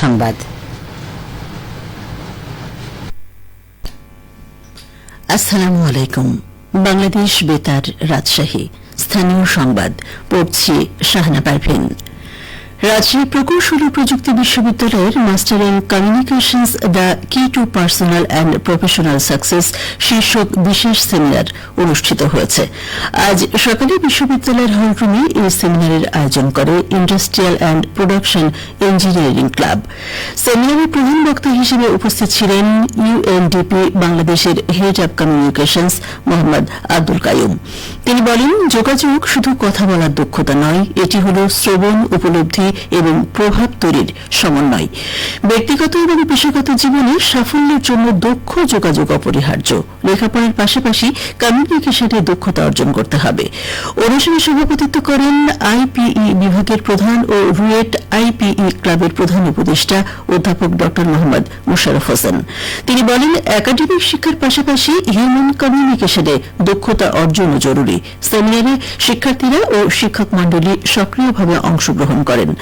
সংবাদ। আসসালামু আলাইকুম। বাংলাদেশ বেতার রাজশাহী। স্থানীয় সংবাদ পড়ছি শাহনা পারভিন রাজশাহী প্রকৌশল ও প্রযুক্তি বিশ্ববিদ্যালয়ের master in communications the key to personal and professional success শীর্ষক বিশেষ সেমিনার অনুষ্ঠিত হয়েছে। আজ সকালে বিশ্ববিদ্যালয়ের হলরুমে এই সেমিনারের আয়োজন করে industrial and production engineering club সেমিনারে প্রধান বক্তা হিসেবে উপস্থিত ছিলেন ইউএনডিপি বাংলাদেশের head of communications Mohammad Abdul Kayum তিনি বলেন, যোগাযোগ শুধু কথা বলার দক্ষতা নয়, এটি হল শ্রবণ উপলব্ধি এবং প্রভাব তৈরির সমন্বয়। ব্যক্তিগত এবং পেশাগত জীবনে সাফল্যের জন্য দক্ষ যোগাযোগ অপরিহার্য। লেখাপড়ার পাশাপাশি কমিউনিকেশনে দক্ষতা অর্জন করতে হবে। অনুষ্ঠানে সভাপতিত্ব করেন আইপিই বিভাগের প্রধান ও রুয়েট আইপিই ক্লাবের প্রধান উপদেষ্টা অধ্যাপক ড. মোহাম্মদ মুশারফ হোসেন। তিনি বলেন, একাডেমিক শিক্ষার পাশাপাশি হিউম্যান কমিউনিকেশনে দক্ষতা অর্জনও জরুরি। সেমিনারে শিক্ষার্থীরা ও শিক্ষক মন্ডলী সক্রিয়ভাবে অংশগ্রহণ করেন।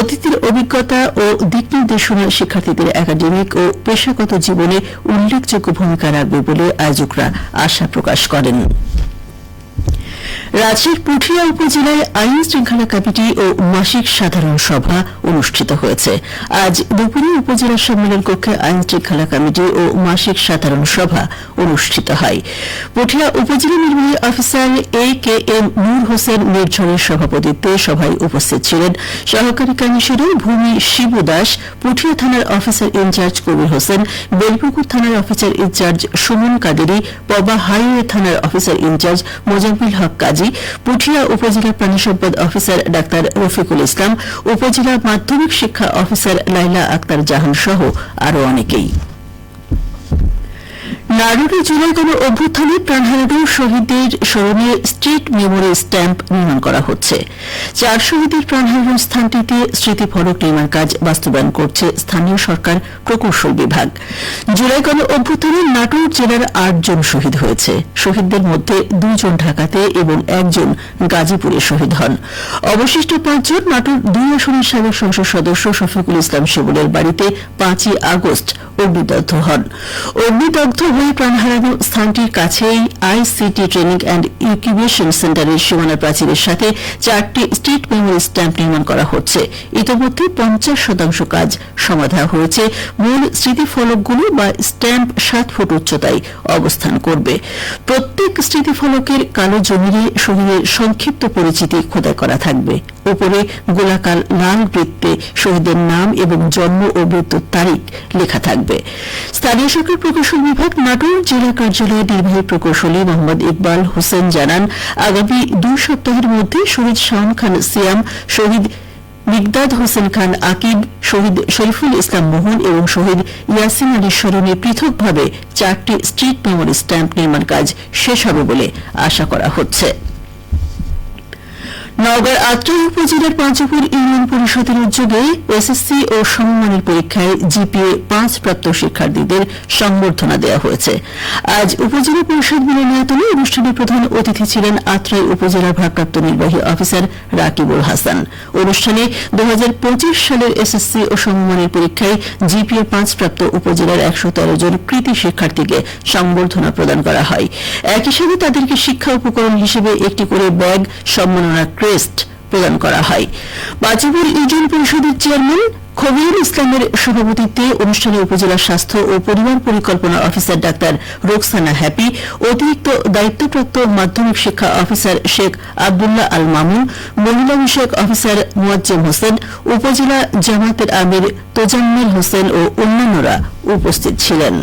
অতীতের অভিজ্ঞতা ও দিক নির্দেশনা শিক্ষার্থীদের একাডেমিক ও পেশাগত জীবনে উল্লেখযোগ্য ভূমিকা রাখবে বলে আয়োজকরা আশা প্রকাশ করেন। রাজ্যের পুঠিয়া উপজেলায় আইন শৃঙ্খলা কমিটি ও মাসিক সাধারণ সভা অনুষ্ঠিত হয়েছে। আজ দুপুরে উপজেলা সম্মেলন কক্ষে আইন শৃঙ্খলা কমিটি ও মাসিক সাধারণ সভা অনুষ্ঠিত হয়। পুঠিয়া উপজেলা নির্বাহী officer A K M Nur Hossain নির্ঝরের সভাপতিত্বে সভায় উপস্থিত ছিলেন। সহকারী কমিশনার ভূমি শিবু দাস, পুঠিয়া থানার officer in charge Kabir Hossain, Belpukur থানার officer in charge Suman Kaderi, Poba highway থানার officer in charge Mozammil Haque Kazi. Puthia উপজেলা প্রাণী সম্পদ অফিসার ডাক্তার রফিকুল ইসলাম, উপজেলা মাধ্যমিক শিক্ষা অফিসার লাইলা আক্তার জাহান সহ আরও অনেকেই। নারুরি জুলাই গণ অভ্যুত্থানে প্রাণ হারানো শহীদদের স্মরণে স্ট্রিট মেমোরি স্ট্যাম্প নির্মাণ করা হচ্ছে। চার শহীদের প্রাণ হারানোর স্থানটিতে স্মৃতিফলক নির্মাণ কাজ বাস্তবায়ন করছে স্থানীয় সরকার প্রকৌশল বিভাগ। জুলাই গণ অভ্যুত্থানে নাটোর জেলার আটজন শহীদ হয়েছে। শহীদদের মধ্যে দুজন ঢাকাতে এবং একজন গাজীপুরে শহীদ হন। অবশিষ্ট পাঁচজন নাটোর দুই আসনের সাবেক সংসদ সদস্য শফিকুল ইসলাম শিবুলের বাড়িতে পাঁচই আগস্ট অগ্নিদগ্ধ হন। অগ্নিদগ্ধ হয়ে প্রাণ হারানো স্থানটির কাছেই আইসিটি ট্রেনিং অ্যান্ড ইনকিউবেশন সেন্টারের সীমানা প্রাচীরের সাথে চারটি স্ট্রিট মেমোরি স্ট্যাম্প নির্মাণ করা হচ্ছে। ইতিমধ্যে পঞ্চাশ শতাংশ কাজ সমাধা হয়েছে। মূল স্মৃতিফলকগুলো বা স্ট্যাম্প সাত ফুট উচ্চতায় অবস্থান করবে। প্রত্যেক স্মৃতিফলকের কালো জমিনে শহীদের সংক্ষিপ্ত পরিচিতি খোদাই করা থাকবে। উপরে গোলাকার লাল বৃত্তে শহীদের নাম এবং জন্ম ও মৃত্যুর তারিখ লেখা থাকবে। স্থানীয় সরকার প্রকৌশল বিভাগ নাটোর জেলা কার্যালয়ের নির্বাহী প্রকৌশলী মোহাম্মদ ইকবাল হোসেন জানান, আগামী দুই সপ্তাহের মধ্যে শহীদ শাওন খান সিয়াম, শহীদ মিগদাদ হোসেন খান আকিব, শহীদ শরীফুল ইসলাম মোহন এবং শহীদ ইয়াসিন আলীর স্মরণে পৃথকভাবে চারটি স্ট্রিট মেমোরি স্ট্যাম্প নির্মাণ কাজ শেষ হবে বলে আশা করা হচ্ছে। নওগাঁর আত্রাই উপজেলার পাঁচপুর ইউনিয়ন পরিষদের উদ্যোগে এসএসসি ও সমমানের পরীক্ষায় জিপিএ পাঁচ প্রাপ্ত শিক্ষার্থীদের সংবর্ধনা দেওয়া হয়েছে। আজ উপজেলা পরিষদ মিলনায়তনে অনুষ্ঠানে প্রধান অতিথি ছিলেন আত্রাই উপজেলার ভারপ্রাপ্ত নির্বাহী অফিসার রাকিবুল হাসান। অনুষ্ঠানে দু হাজার পঁচিশ সালের এসএসসি ও সমমানের পরীক্ষায় জিপিএ পাঁচ প্রাপ্ত উপজেলার একশো তেরো জন কৃতি শিক্ষার্থীকে সংবর্ধনা প্রদান করা হয়। একই সাথে তাদেরকে শিক্ষা উপকরণ হিসেবে একটি করে ব্যাগ, সম্মাননা ক্রেস্ট প্রদান করা হয়। বাজিপুর ইউনিয়ন পরিষদের চেয়ারম্যান খবিরুল ইসলামের সভাপতিত্বে অনুষ্ঠানে উপজেলা স্বাস্থ্য ও পরিবার পরিকল্পনা অফিসার ডাক্তার রোকসানা হ্যাপি, অতিরিক্ত দায়িত্বপ্রাপ্ত মাধ্যমিক শিক্ষা অফিসার শেখ আবদুল্লাহ আল মামুন, মহিলা বিষয়ক অফিসার মোয়াজ্জেম হোসেন, উপজেলা জামাতের আমির তোজাম্মেল হোসেন ও অন্যান্যরা উপস্থিত ছিলেন।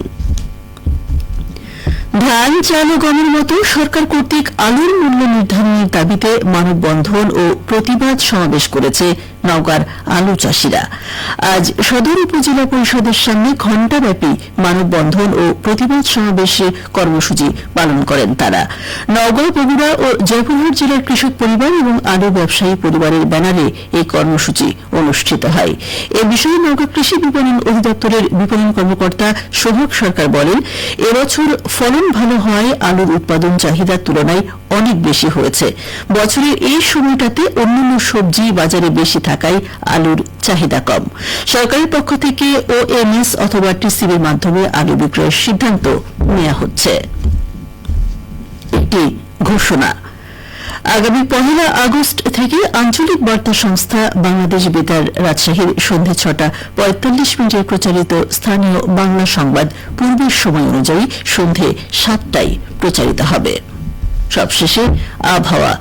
ধান, চাল ও গমের মতো সরকার কর্তৃক আলুর মূল্য নির্ধারণের দাবিতে মানববন্ধন ও প্রতিবাদ সমাবেশ করেছে নওগাঁর আলু চাষিরা। আজ সদর উপজেলা পরিষদের সামনে ঘণ্টাব্যাপী মানববন্ধন ও প্রতিবাদ সমাবেশে কর্মসূচি পালন করেন তারা। নওগাঁ বগুড়া ও জয়পুরহাট জেলার কৃষক পরিবার এবং আলু ব্যবসায়ী পরিবারের ব্যানারে এই কর্মসূচি অনুষ্ঠিত হয়। এ বিষয়ে নওগাঁ কৃষি বিপণন অধিদপ্তরের বিপণন কর্মকর্তা সোহাগ সরকার বলেন এবছর ফলন ভালো হওয়ায় আলুর উৎপাদন চাহিদার তুলনায় অনেক বেশি হয়েছে। বছরের এই সময়টাতে অন্যান্য সবজি বাজারে বেশি থাকায় আলুর চাহিদা কম। সরকারি পক্ষ থেকে ওএমএস অথবা টিসিবির মাধ্যমে আলু বিক্রয়ের সিদ্ধান্ত নেওয়া হচ্ছে। একটি ঘোষণা। আগামী পহেলা আগস্ট থেকে আঞ্চলিক বার্তা সংস্থা বাংলাদেশ বেতার রাজশাহীর সন্ধে ছটা পঁয়তাল্লিশ মিনিটে প্রচারিত স্থানীয় বাংলা সংবাদ পূর্বের সময় অনুযায়ী সন্ধে সাতটায় প্রচারিত হবে। সবশেষে আবহাওয়া।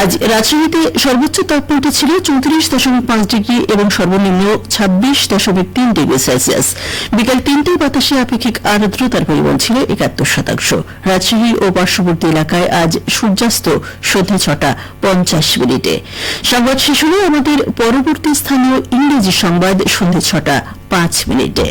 আজ রাজশাহীতে সর্বোচ্চ তাপমাত্রা ছিল চৌত্রিশ দশমিক পাঁচ ডিগ্রি এবং সর্বনিম্ন ছাব্বিশ দশমিক তিন ডিগ্রি সেলসিয়াস। বিকাল তিনটায় বাতাসে আপেক্ষিক আর্দ্রতার পরিমাণ ছিল একাত্তর শতাংশ। রাজশাহী ও পার্শ্ববর্তী এলাকায় আজ সূর্যাস্ত সন্ধে ছটা পঞ্চাশ মিনিটে। সংবাদ শেষ হলে আমাদের পরবর্তী স্থানীয় ইংরেজি সংবাদ সন্ধে ছটা পাঁচ মিনিটে।